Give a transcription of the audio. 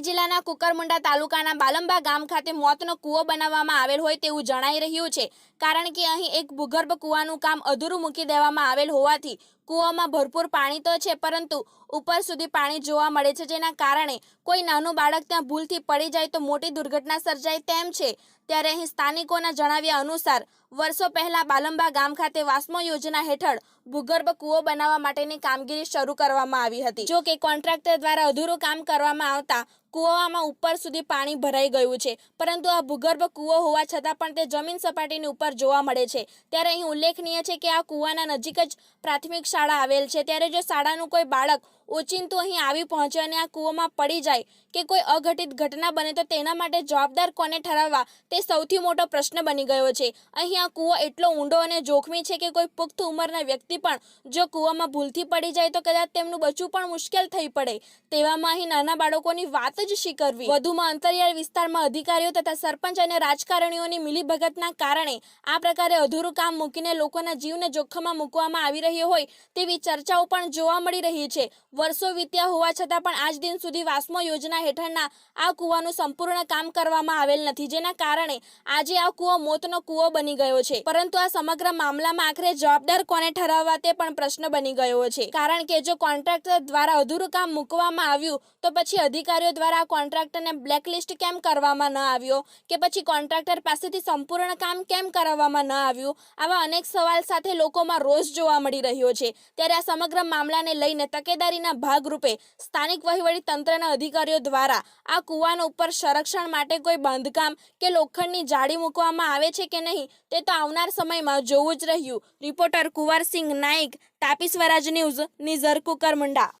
જિલ્લાના કુકરમુંડા તાલુકાના બાલંબા ગામ ખાતે મોતનો કૂવો બનાવવામાં આવેલ હોય તેવું જણાઈ રહ્યું છે. કારણ કે અહીં એક ભૂગર્ભ કૂવાનું કામ અધૂરું મૂકી દેવામાં આવેલ હોવાથી કૂવામાં ભરપૂર પાણી તો છે, પરંતુ ઉપર સુધી પાણી જોવા મળે છે, જેના કારણે કોઈ નાનું બાળક ત્યાં ભૂલથી પડી જાય તો મોટી દુર્ઘટના સર્જાય તેમ છે. ત્યારે અહીં સ્થાનિકોના જણાવ્યા અનુસાર, વર્ષો પહેલા બાલંબા ગામ ખાતે વાસ્મો યોજના હેઠળ ભૂગર્ભ કૂવો બનાવવા માટેની કામગીરી શરૂ કરવામાં આવી હતી. જો કે કોન્ટ્રાક્ટર દ્વારા અધૂરું કામ કરવામાં આવતા કૂવામાં ઉપર સુધી પાણી ભરાઈ ગયું છે, પરંતુ આ ભૂગર્ભ કૂવો હોવા છતાં પણ તે જમીન સપાટીની ઉપર જોવા મળે છે. ત્યારે અહીં ઉલ્લેખનીય છે કે આ કૂવાના નજીક જ પ્રાથમિક શાળા આવેલ છે. ત્યારે જો શાળાનું કોઈ બાળક ઓચિંતું અહીં આવી પહોંચે અને આ કૂવામાં પડી જાય કે કોઈ અઘટિત ઘટના બને તો તેના માટે જવાબદાર કોને ઠરાવવા તે સૌથી મોટો પ્રશ્ન બની ગયો છે. અહીં આ કૂવો એટલો ઊંડો અને જોખમી છે કે કોઈ પુખ્ત ઉંમરના વ્યક્તિ પણ જો કૂવામાં ભૂલથી પડી જાય તો કદાચ તેમનું બચવું પણ મુશ્કેલ થઈ પડે. તેવામાં અહીં નાના બાળકોની વાત જ શીખવવી. વધુમાં અંતરિયાળ વિસ્તારમાં અધિકારીઓ તથા સરપંચ અને રાજકારણીઓની મિલીભગતના કારણે આ પ્રકારે અધૂરું કામ મૂકીને લોકોના જીવને જોખમમાં મૂકવામાં આવી રહ્યો હોય તેવી ચર્ચાઓ પણ જોવા મળી રહી છે. વર્ષો વીત્યા હોવા છતાં પણ આજ દિન સુધી વાસ્મો યોજના હેઠળના આ કૂવાનું સંપૂર્ણ કામ કરવામાં આવેલ નથી. જેના કારણે આજે આ કૂવો મોતનો કૂવો બની ગયો છે. પરંતુ આ સમગ્ર મામલામાં આખરે જવાબદાર કોને ઠરાવવા તે પણ પ્રશ્ન બની ગયો છે. કારણ કે જો કોન્ટ્રાક્ટર દ્વારા અધૂરું કામ મૂકવામાં આવ્યું, તો પછી અધિકારીઓ દ્વારા આ કોન્ટ્રાક્ટરને બ્લેકલિસ્ટ કેમ કરવામાં ન આવ્યો? કે પછી કોન્ટ્રાક્ટર પાસેથી સંપૂર્ણ કામ કેમ કરાવવામાં ન આવ્યું? આવા અનેક સવાલ સાથે લોકોમાં રોષ જોવા મળી રહ્યો છે. ત્યારે આ સમગ્ર મામલાને લઈને તકેદારીના ભાગરૂપે સ્થાનિક વહીવટી તંત્રના અધિકારીઓ દ્વારા આ કૂવાનો ઉપર સંરક્ષણ માટે કોઈ બાંધકામ કે લોખંડની જાળી મૂકવામાં આવે છે કે નહીં તે તો આવનાર સમયમાં જોવું જ રહ્યું. Reporter Kunwarsinh Naik, Tapi Swaraj news, Nizar Kukarmunda.